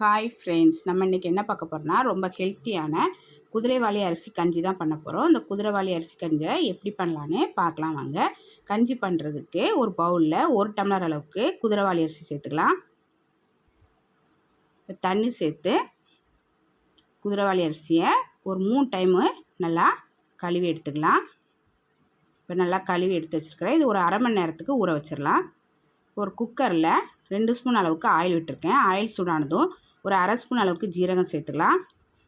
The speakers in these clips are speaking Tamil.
ஹாய் ஃப்ரெண்ட்ஸ் நம்ம இன்றைக்கி என்ன பார்க்க போகிறோம்னா ரொம்ப ஹெல்த்தியான குதிரைவாளி அரிசி கஞ்சி தான் பண்ண போகிறோம் இந்த குதிரைவாளி அரிசி கஞ்சை எப்படி பண்ணலான்னு பார்க்கலாம் வாங்க. கஞ்சி பண்ணுறதுக்கு ஒரு பவுலில் ஒரு டம்ளர் அளவுக்கு குதிரைவாளி அரிசி சேர்த்துக்கலாம். தண்ணி சேர்த்து குதிரைவாளி அரிசியை ஒரு மூணு டைமு நல்லா கழுவி எடுத்துக்கலாம். இப்போ நல்லா கழுவி எடுத்து வச்சுருக்கிறேன். இது ஒரு அரை மணி நேரத்துக்கு ஊற வச்சிடலாம். ஒரு குக்கரில் ரெண்டு ஸ்பூன் அளவுக்கு ஆயில் விட்டுருக்கேன். ஆயில் சூடானதும் ஒரு அரை ஸ்பூன் அளவுக்கு ஜீரகம் சேர்த்துக்கலாம்.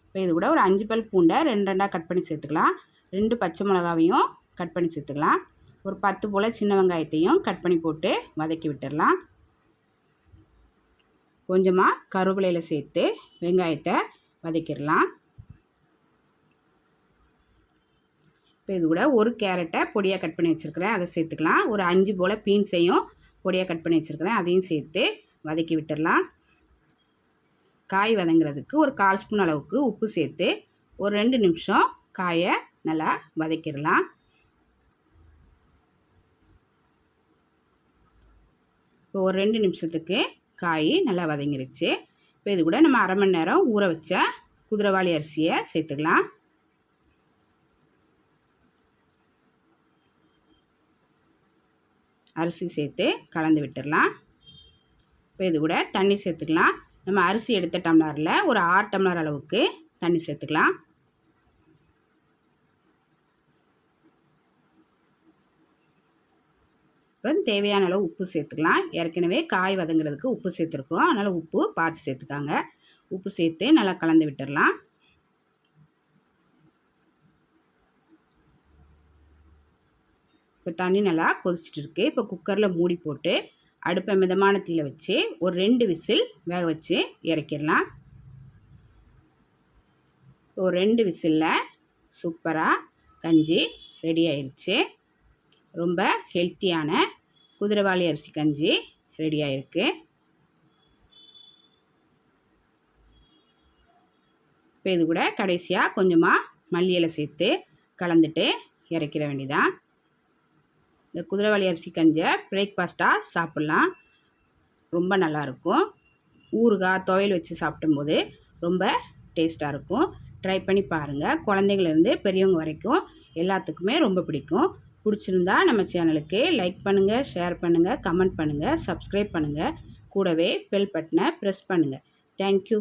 இப்போ இது கூட ஒரு அஞ்சு பல் பூண்டை ரெண்டு ரெண்டாக கட் பண்ணி சேர்த்துக்கலாம். ரெண்டு பச்சை மிளகாவையும் கட் பண்ணி சேர்த்துக்கலாம். ஒரு பத்து போல் சின்ன வெங்காயத்தையும் கட் பண்ணி போட்டு வதக்கி விட்டுடலாம். கொஞ்சமாக கருவேலையில் சேர்த்து வெங்காயத்தை வதக்கிடலாம். இப்போ இது கூட ஒரு கேரட்டை பொடியாக கட் பண்ணி வச்சுருக்கிறேன். அதை சேர்த்துக்கலாம். ஒரு அஞ்சு போல் பீன்ஸையும் பொடியாக கட் பண்ணி வச்சுருக்கிறேன். அதையும் சேர்த்து வதக்கி விட்டுடலாம். காய் வதங்குறதுக்கு ஒரு கால் ஸ்பூன் அளவுக்கு உப்பு சேர்த்து ஒரு ரெண்டு நிமிஷம் காயை நல்லா வதக்கிடலாம். இப்போ ஒரு ரெண்டு நிமிஷத்துக்கு காய் நல்லா வதங்கிருச்சு. இப்போ இது கூட நம்ம அரை மணி நேரம் ஊற வச்ச குதிரைவாளி அரிசியை சேர்த்துக்கலாம். அரிசி சேர்த்து கலந்து விட்டுடலாம். இப்போ இது கூட தண்ணி சேர்த்துக்கலாம். நம்ம அரிசி எடுத்த டம்ளரில் ஒரு ஆறு டம்ளர் அளவுக்கு தண்ணி சேர்த்துக்கலாம். இப்போ தேவையான அளவு உப்பு சேர்த்துக்கலாம். ஏற்கனவே காய் வதங்குறதுக்கு உப்பு சேர்த்துருக்குறோம். அதனால் உப்பு பார்த்து சேர்த்துக்காங்க. உப்பு சேர்த்து நல்லா கலந்து விட்டுடலாம் இப்போ தண்ணி நல்லா கொதிச்சுட்டு இருக்கு. இப்போ குக்கரில் மூடி போட்டு அடுப்பை மிதமான தீயில் வச்சு ஒரு ரெண்டு விசில் வேக வச்சு இறக்கிடலாம். ஒரு ரெண்டு விசிலில் சூப்பராக கஞ்சி ரெடி ஆயிடுச்சு ரொம்ப ஹெல்த்தியான குதிரைவாளி அரிசி கஞ்சி ரெடி ஆயிருக்கு. இப்போ இது கூட கடைசியாக கொஞ்சமாக மல்லியலை சேர்த்து கலந்துட்டு இறக்கிற வேண்டிதான் இந்த குதிரைவாளி அரிசி கஞ்சை பிரேக்ஃபாஸ்ட்டாக சாப்பிட்லாம். ரொம்ப நல்லாயிருக்கும். ஊறுகாய் துவையல் வச்சு சாப்பிடும்போது ரொம்ப டேஸ்ட்டாக இருக்கும். ட்ரை பண்ணி பாருங்கள் குழந்தைங்கள்லேருந்து பெரியவங்க வரைக்கும் எல்லாத்துக்குமே ரொம்ப பிடிக்கும். பிடிச்சிருந்தா நம்ம சேனலுக்கு லைக் பண்ணுங்கள் ஷேர் பண்ணுங்கள் கமெண்ட் பண்ணுங்கள் சப்ஸ்கிரைப் பண்ணுங்கள் கூடவே பெல் பட்டனை ப்ரெஸ் பண்ணுங்கள் தேங்க்யூ